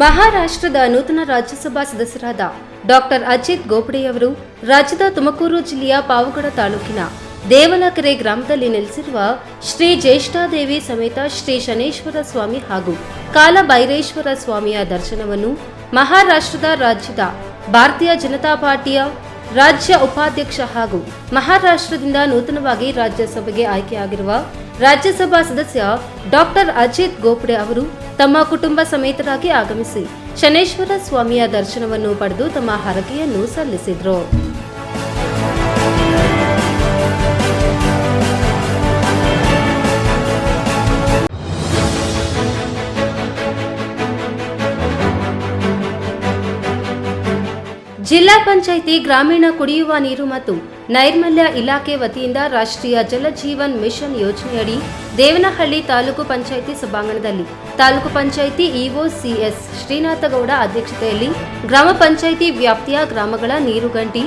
ಮಹಾರಾಷ್ಟ್ರದ ನೂತನ ರಾಜ್ಯಸಭಾ ಸದಸ್ಯರಾದ ಡಾಕ್ಟರ್ ಅಜಿತ್ ಗೋಪಡೆಯವರು ರಾಜ್ಯದ ತುಮಕೂರು ಜಿಲ್ಲೆಯ ಪಾವಗಡ ತಾಲೂಕಿನ ದೇವಲಕೆರೆ ಗ್ರಾಮದಲ್ಲಿ ನೆಲೆಸಿರುವ ಶ್ರೀ ಜ್ಯೇಷ್ಠಾದೇವಿ ಸಮೇತ ಶ್ರೀ ಶನೇಶ್ವರ ಸ್ವಾಮಿ ಹಾಗೂ ಕಾಲಭೈರೇಶ್ವರ ಸ್ವಾಮಿಯ ದರ್ಶನವನ್ನು ಮಹಾರಾಷ್ಟ್ರದ ರಾಜ್ಯದ ಭಾರತೀಯ ಜನತಾ ಪಾರ್ಟಿಯ ರಾಜ್ಯ ಉಪಾಧ್ಯಕ್ಷ ಹಾಗೂ ಮಹಾರಾಷ್ಟ್ರದಿಂದ ನೂತನವಾಗಿ ರಾಜ್ಯಸಭೆಗೆ ಆಯ್ಕೆಯಾಗಿರುವ ರಾಜ್ಯಸಭಾ ಸದಸ್ಯ ಡಾಕ್ಟರ್ ಅಜಿತ್ ಗೋಪಡೆ ಅವರು ತಮ್ಮ ಕುಟುಂಬ ಸಮೇತರಾಗಿ ಆಗಮಿಸಿ ಶನೇಶ್ವರ ಸ್ವಾಮಿಯ ದರ್ಶನವನ್ನು ಪಡೆದು ತಮ್ಮ ಹರಕೆಯನ್ನು ಸಲ್ಲಿಸಿದರು. ಜಿಲ್ಲಾ ಪಂಚಾಯಿತಿ ಗ್ರಾಮೀಣ ಕುಡಿಯುವ ನೀರು ಮತ್ತು ನೈರ್ಮಲ್ಯ ಇಲಾಖೆ ವತಿಯಿಂದ ರಾಷ್ಟ್ರೀಯ ಜಲಜೀವನ್ ಮಿಷನ್ ಯೋಜನೆಯಡಿ ದೇವನಹಳ್ಳಿ ತಾಲೂಕು ಪಂಚಾಯಿತಿ ಸಭಾಂಗಣದಲ್ಲಿ ತಾಲೂಕು ಪಂಚಾಯಿತಿ ಇಒ ಸಿಎಸ್ ಶ್ರೀನಾಥಗೌಡ ಅಧ್ಯಕ್ಷತೆಯಲ್ಲಿ ಗ್ರಾಮ ಪಂಚಾಯಿತಿ ವ್ಯಾಪ್ತಿಯ ಗ್ರಾಮಗಳ ನೀರುಗಂಟಿ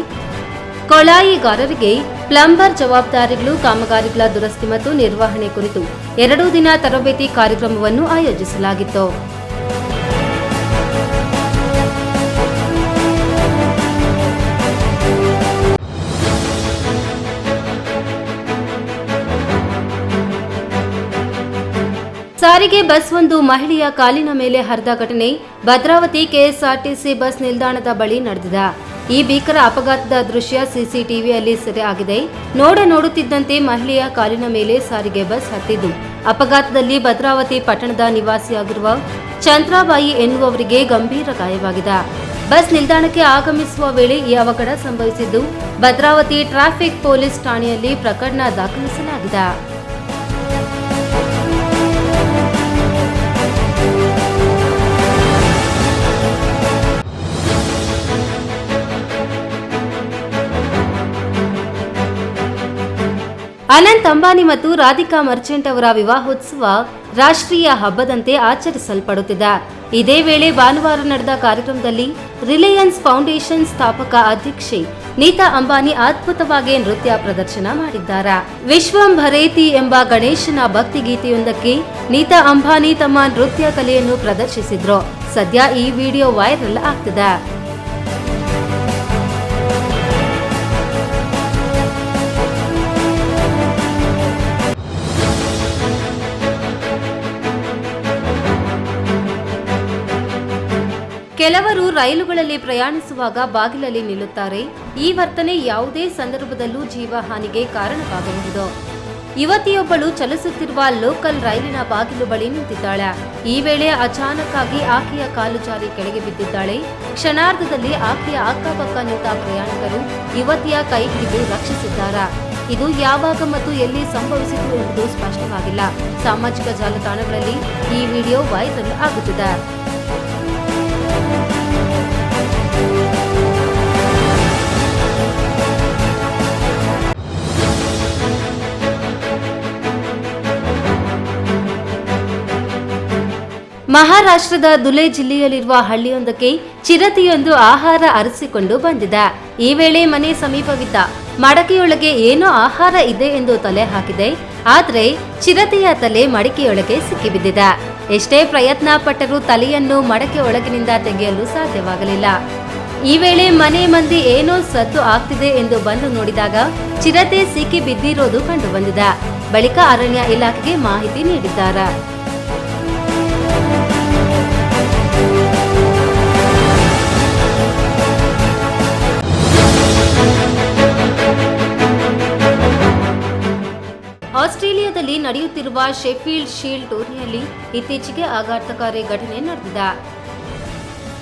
ಕೊಳಾಯಿಗಾರರಿಗೆ ಪ್ಲಂಬರ್ ಜವಾಬ್ದಾರಿಗಳು, ಕಾಮಗಾರಿಗಳ ದುರಸ್ತಿ ಮತ್ತು ನಿರ್ವಹಣೆ ಕುರಿತು ಎರಡು ದಿನ ತರಬೇತಿ ಕಾರ್ಯಕ್ರಮವನ್ನು ಆಯೋಜಿಸಲಾಗಿತ್ತು. ಸಾರಿಗೆ ಬಸ್ ಒಂದು ಮಹಿಳೆಯ ಕಾಲಿನ ಮೇಲೆ ಹರಿದ ಘಟನೆ ಭದ್ರಾವತಿ ಕೆಎಸ್ಆರ್ಟಿಸಿ ಬಸ್ ನಿಲ್ದಾಣದ ಬಳಿ ನಡೆದಿದೆ. ಈ ಭೀಕರ ಅಪಘಾತದ ದೃಶ್ಯ ಸಿಸಿಟಿವಿಯಲ್ಲಿ ಸೆರೆ ಆಗಿದೆ. ನೋಡ ನೋಡುತ್ತಿದ್ದಂತೆ ಮಹಿಳೆಯ ಕಾಲಿನ ಮೇಲೆ ಸಾರಿಗೆ ಬಸ್ ಹತ್ತಿದ್ದು, ಅಪಘಾತದಲ್ಲಿ ಭದ್ರಾವತಿ ಪಟ್ಟಣದ ನಿವಾಸಿಯಾಗಿರುವ ಚಂದ್ರಾಬಾಯಿ ಎನ್ನುವವರಿಗೆ ಗಂಭೀರ ಗಾಯವಾಗಿದೆ. ಬಸ್ ನಿಲ್ದಾಣಕ್ಕೆ ಆಗಮಿಸುವ ವೇಳೆ ಈ ಅವಘಡ ಸಂಭವಿಸಿದ್ದು, ಭದ್ರಾವತಿ ಟ್ರಾಫಿಕ್ ಪೊಲೀಸ್ ಠಾಣೆಯಲ್ಲಿ ಪ್ರಕರಣ ದಾಖಲಿಸಲಾಗಿದೆ. ಅನಂತ್ ಅಂಬಾನಿ ಮತ್ತು ರಾಧಿಕಾ ಮರ್ಚೆಂಟ್ ಅವರ ವಿವಾಹೋತ್ಸವ ರಾಷ್ಟ್ರೀಯ ಹಬ್ಬದಂತೆ ಆಚರಿಸಲ್ಪಡುತ್ತಿದೆ. ಇದೇ ವೇಳೆ ಭಾನುವಾರ ನಡೆದ ಕಾರ್ಯಕ್ರಮದಲ್ಲಿ ರಿಲಯನ್ಸ್ ಫೌಂಡೇಶನ್ ಸ್ಥಾಪಕ ಅಧ್ಯಕ್ಷೆ ನೀತಾ ಅಂಬಾನಿ ಅದ್ಭುತವಾಗಿ ನೃತ್ಯ ಪ್ರದರ್ಶನ ಮಾಡಿದ್ದಾರೆ. ವಿಶ್ವಂ ಭರೇತಿ ಎಂಬ ಗಣೇಶನ ಭಕ್ತಿಗೀತೆಯೊಂದಕ್ಕೆ ನೀತಾ ಅಂಬಾನಿ ತಮ್ಮ ನೃತ್ಯ ಕಲೆಯನ್ನು ಪ್ರದರ್ಶಿಸಿದ್ರು. ಸದ್ಯ ಈ ವಿಡಿಯೋ ವೈರಲ್ ಆಗ್ತಿದೆ. ಕೆಲವರು ರೈಲುಗಳಲ್ಲಿ ಪ್ರಯಾಣಿಸುವಾಗ ಬಾಗಿಲಲ್ಲಿ ನಿಲ್ಲುತ್ತಾರೆ. ಈ ವರ್ತನೆ ಯಾವುದೇ ಸಂದರ್ಭದಲ್ಲೂ ಜೀವಹಾನಿಗೆ ಕಾರಣವಾಗಬಹುದು. ಯುವತಿಯೊಬ್ಬಳು ಚಲಿಸುತ್ತಿರುವ ಲೋಕಲ್ ರೈಲಿನ ಬಾಗಿಲು ಬಳಿ ನಿಂತಿದ್ದಾಳೆ. ಈ ವೇಳೆ ಅಚಾನಕ್ಕಾಗಿ ಆಕೆಯ ಕಾಲು ಜಾರಿ ಕೆಳಗೆ ಬಿದ್ದಿದ್ದಾಳೆ. ಕ್ಷಣಾರ್ಧದಲ್ಲಿ ಆಕೆಯ ಅಕ್ಕಪಕ್ಕ ನಿಂತ ಪ್ರಯಾಣಿಕರು ಯುವತಿಯ ಕೈ ಹಿಡಿದು ರಕ್ಷಿಸಿದ್ದಾರೆ. ಇದು ಯಾವಾಗ ಮತ್ತು ಎಲ್ಲಿ ಸಂಭವಿಸಿತು ಎಂಬುದು ಸ್ಪಷ್ಟವಾಗಿಲ್ಲ. ಸಾಮಾಜಿಕ ಜಾಲತಾಣಗಳಲ್ಲಿ ಈ ವಿಡಿಯೋ ವೈರಲ್ ಆಗುತ್ತಿದೆ. ಮಹಾರಾಷ್ಟ್ರದ ದುಲೆ ಜಿಲ್ಲೆಯಲ್ಲಿರುವ ಹಳ್ಳಿಯೊಂದಕ್ಕೆ ಚಿರತೆಯೊಂದು ಆಹಾರ ಅರಸಿಕೊಂಡು ಬಂದಿದೆ. ಈ ವೇಳೆ ಮನೆ ಸಮೀಪವಿದ್ದ ಮಡಕೆಯೊಳಗೆ ಏನೋ ಆಹಾರ ಇದೆ ಎಂದು ತಲೆ ಹಾಕಿದೆ. ಆದರೆ ಚಿರತೆಯ ತಲೆ ಮಡಿಕೆಯೊಳಗೆ ಸಿಕ್ಕಿಬಿದ್ದಿದೆ. ಎಷ್ಟೇ ಪ್ರಯತ್ನ ಪಟ್ಟರೂ ತಲೆಯನ್ನು ಮಡಕೆ ಒಳಗಿನಿಂದ ತೆಗೆಯಲು ಸಾಧ್ಯವಾಗಲಿಲ್ಲ. ಈ ವೇಳೆ ಮನೆ ಮಂದಿ ಏನೋ ಸದ್ದು ಆಗ್ತಿದೆ ಎಂದು ಬಂದು ನೋಡಿದಾಗ ಚಿರತೆ ಸಿಕ್ಕಿ ಬಿದ್ದಿರೋದು ಕಂಡುಬಂದಿದೆ. ಬಳಿಕ ಅರಣ್ಯ ಇಲಾಖೆಗೆ ಮಾಹಿತಿ ನೀಡಿದ್ದಾರೆ. ಆಸ್ಟ್ರೇಲಿಯಾದಲ್ಲಿ ನಡೆಯುತ್ತಿರುವ ಶೆಫೀಲ್ಡ್ ಶೀಲ್ಡ್ ಟೂರ್ನಿಯಲ್ಲಿ ಇತ್ತೀಚೆಗೆ ಆಘಾತಕಾರಿ ಘಟನೆ ನಡೆದಿದೆ.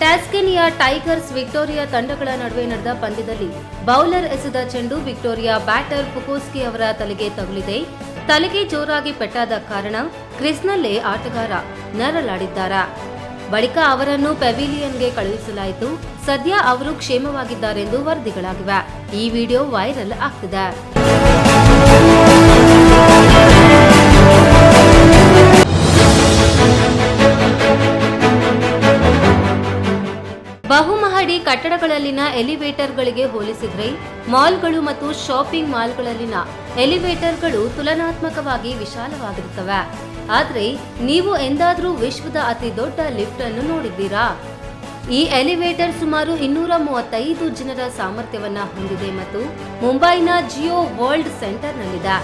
ಟ್ಯಾಸ್ಕೆನಿಯಾ ಟೈಗರ್ಸ್ ವಿಕ್ಟೋರಿಯಾ ತಂಡಗಳ ನಡುವೆ ನಡೆದ ಪಂದ್ಯದಲ್ಲಿ ಬೌಲರ್ ಎಸೆದ ಚೆಂಡು ವಿಕ್ಟೋರಿಯಾ ಬ್ಯಾಟರ್ ಪುಕೋಸ್ಕಿ ಅವರ ತಲೆಗೆ ತಗುಲಿದೆ. ತಲೆಗೆ ಜೋರಾಗಿ ಪೆಟ್ಟಾದ ಕಾರಣ ಕ್ರಿಸ್ನಲ್ಲೇ ಆಟಗಾರ ನರಳಾಡಿದ್ದಾರೆ. ಬಳಿಕ ಅವರನ್ನು ಪೆವಿಲಿಯನ್ಗೆ ಕಳುಹಿಸಲಾಯಿತು. ಸದ್ಯ ಅವರು ಕ್ಷೇಮವಾಗಿದ್ದಾರೆಂದು ವರದಿಗಳಾಗಿವೆ. ಈ ವಿಡಿಯೋ ವೈರಲ್ ಆಗ್ತಿದೆ. ಬಹುಮಹಡಿ ಕಟ್ಟಡಗಳಲ್ಲಿನ ಎಲಿವೇಟರ್ಗಳಿಗೆ ಹೋಲಿಸಿದ್ರೆ ಮಾಲ್ಗಳು ಮತ್ತು ಶಾಪಿಂಗ್ ಮಾಲ್ಗಳಲ್ಲಿನ ಎಲಿವೇಟರ್ಗಳು ತುಲನಾತ್ಮಕವಾಗಿ ವಿಶಾಲವಾಗಿರುತ್ತವೆ. ಆದರೆ ನೀವು ಎಂದಾದರೂ ವಿಶ್ವದ ಅತಿ ದೊಡ್ಡ ಲಿಫ್ಟ್ ಅನ್ನು ನೋಡಿದ್ದೀರಾ? ಈ ಎಲಿವೇಟರ್ ಸುಮಾರು ಇನ್ನೂರ ಮೂವತ್ತೈದು ಜನರ ಸಾಮರ್ಥ್ಯವನ್ನು ಹೊಂದಿದೆ ಮತ್ತು ಮುಂಬೈನ ಜಿಯೋ ವರ್ಲ್ಡ್ ಸೆಂಟರ್ನಲ್ಲಿದೆ.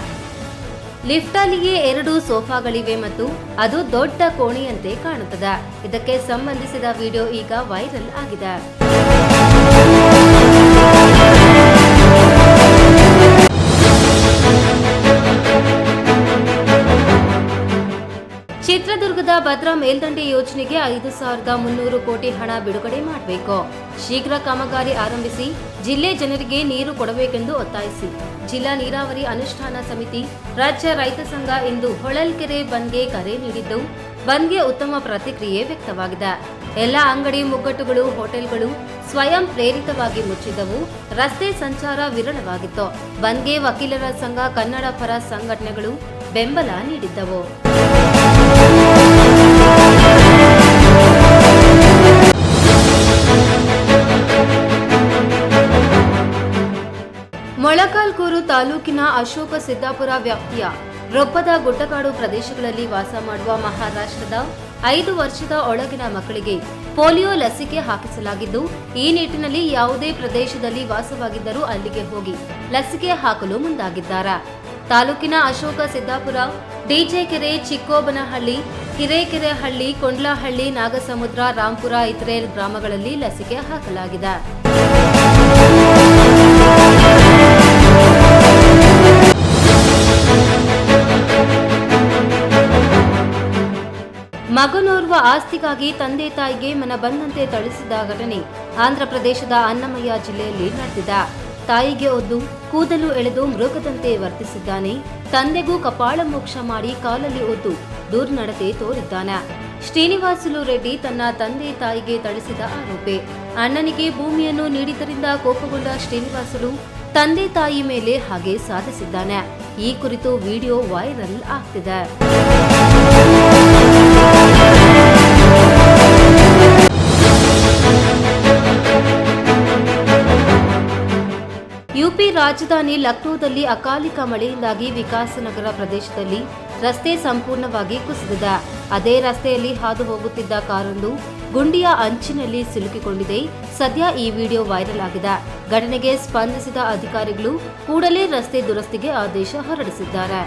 ಲಿಫ್ಟ್ ಅಲ್ಲಿಯೇ ಎರಡು ಸೋಫಾಗಳಿವೆ ಮತ್ತು ಅದು ದೊಡ್ಡ ಕೋಣೆಯಂತೆ ಕಾಣುತ್ತದೆ. ಇದಕ್ಕೆ ಸಂಬಂಧಿಸಿದ ವಿಡಿಯೋ ಈಗ ವೈರಲ್ ಆಗಿದೆ. ಚಿತ್ರದುರ್ಗದ ಭದ್ರಾ ಮೇಲ್ದಂಡೆ ಯೋಜನೆಗೆ ಐದು ಸಾವಿರದ ಮುನ್ನೂರು ಕೋಟಿ ಹಣ ಬಿಡುಗಡೆ ಮಾಡಬೇಕು. ಶೀಘ್ರ ಕಾಮಗಾರಿ ಆರಂಭಿಸಿ ಜಿಲ್ಲೆ ಜನರಿಗೆ ನೀರು ಕೊಡಬೇಕೆಂದು ಒತ್ತಾಯಿಸಿ. ಜಿಲ್ಲಾ ನೀರಾವರಿ ಅನುಷ್ಠಾನ ಸಮಿತಿ, ರಾಜ್ಯ ರೈತ ಸಂಘ ಇಂದು ಹೊಳಲ್ಕೆರೆ ಬಂದ್ಗೆ ಕರೆ ನೀಡಿದ್ದು, ಬಂದ್ಗೆ ಉತ್ತಮ ಪ್ರತಿಕ್ರಿಯೆ ವ್ಯಕ್ತವಾಗಿದೆ. ಎಲ್ಲ ಅಂಗಡಿ ಮುಗ್ಗಟ್ಟುಗಳು, ಹೋಟೆಲ್ಗಳು ಸ್ವಯಂ ಪ್ರೇರಿತವಾಗಿ ಮುಚ್ಚಿದ್ದವು ರಸ್ತೆ ಸಂಚಾರ ವಿರಳವಾಗಿತ್ತು. ಬಂದ್ಗೆ ವಕೀಲರ ಸಂಘ ಕನ್ನಡ ಪರ ಸಂಘಟನೆಗಳು ಬೆಂಬಲ ನೀಡಿದ್ದವು. ಮೊಳಕಾಲ್ಕೂರು ತಾಲೂಕಿನ ಅಶೋಕ ಸಿದ್ದಾಪುರ ವ್ಯಾಪ್ತಿಯ ರೊಪ್ಪದ ಗುಡ್ಡಗಾಡು ಪ್ರದೇಶಗಳಲ್ಲಿ ವಾಸ ಮಾಡುವ ಮಹಾರಾಷ್ಟ್ರದ ಐದು ವರ್ಷದ ಒಳಗಿನ ಮಕ್ಕಳಿಗೆ ಪೋಲಿಯೋ ಲಸಿಕೆ ಹಾಕಿಸಲಾಗಿದ್ದು, ಈ ನಿಟ್ಟಿನಲ್ಲಿ ಯಾವುದೇ ಪ್ರದೇಶದಲ್ಲಿ ವಾಸವಾಗಿದ್ದರೂ ಅಲ್ಲಿಗೆ ಹೋಗಿ ಲಸಿಕೆ ಹಾಕಲು ಮುಂದಾಗಿದ್ದಾರೆ. ತಾಲೂಕಿನ ಅಶೋಕ ಸಿದ್ದಾಪುರ, ಡಿಜೆಕೆರೆ ಚಿಕ್ಕೋಬನಹಳ್ಳಿ, ಹಿರೇಕೆರೆಹಳ್ಳಿ, ಕೊಂಡ್ಲಹಳ್ಳಿ, ನಾಗಸಮುದ್ರ, ರಾಂಪುರ ಇತ್ರೇಲ್ ಗ್ರಾಮಗಳಲ್ಲಿ ಲಸಿಕೆ ಹಾಕಲಾಗಿದೆ. ಮಗನೋರ್ವ ಆಸ್ತಿಗಾಗಿ ತಂದೆ ತಾಯಿಗೆ ಮನ ಬಂದಂತೆ ಥಳಿಸಿದ ಘಟನೆ ಆಂಧ್ರಪ್ರದೇಶದ ಅನ್ನಮಯ್ಯ ಜಿಲ್ಲೆಯಲ್ಲಿ ನಡೆದಿದೆ. ತಾಯಿಗೆ ಒದ್ದು ಕೂದಲು ಎಳೆದು ಮೃಗದಂತೆ ವರ್ತಿಸಿದ್ದಾನೆ. ತಂದೆಗೂ ಕಪಾಳ ಮೋಕ್ಷ ಮಾಡಿ ಕಾಲಲ್ಲಿ ಒದ್ದು ದುರ್ನಡತೆ ತೋರಿದ್ದಾನೆ. ಶ್ರೀನಿವಾಸುಲು ರೆಡ್ಡಿ ತನ್ನ ತಂದೆ ತಾಯಿಗೆ ಥಳಿಸಿದ ಆರೋಪಿ. ಅಣ್ಣನಿಗೆ ಭೂಮಿಯನ್ನು ನೀಡಿದ್ದರಿಂದ ಕೋಪಗೊಂಡ ಶ್ರೀನಿವಾಸುಲು ತಂದೆ ತಾಯಿ ಮೇಲೆ ಹಾಗೆ ಸಾಧಿಸಿದ್ದಾನೆ. ಈ ಕುರಿತು ವಿಡಿಯೋ ವೈರಲ್ ಆಗ್ತಿದೆ. ಯುಪಿ ರಾಜಧಾನಿ ಲಕ್ನೋದಲ್ಲಿ ಅಕಾಲಿಕ ಮಳೆಯಿಂದಾಗಿ ವಿಕಾಸನಗರ ಪ್ರದೇಶದಲ್ಲಿ ರಸ್ತೆ ಸಂಪೂರ್ಣವಾಗಿ ಕುಸಿದಿದೆ. ಅದೇ ರಸ್ತೆಯಲ್ಲಿ ಹಾದು ಹೋಗುತ್ತಿದ್ದ ಕಾರೊಂದು ಗುಂಡಿಯ ಅಂಚಿನಲ್ಲಿ ಸಿಲುಕಿಕೊಂಡಿದೆ. ಸದ್ಯ ಈ ವಿಡಿಯೋ ವೈರಲ್ ಆಗಿದೆ. ಘಟನೆಗೆ ಸ್ಪಂದಿಸಿದ ಅಧಿಕಾರಿಗಳು ಕೂಡಲೇ ರಸ್ತೆ ದುರಸ್ತಿಗೆ ಆದೇಶ ಹೊರಡಿಸಿದ್ದಾರೆ.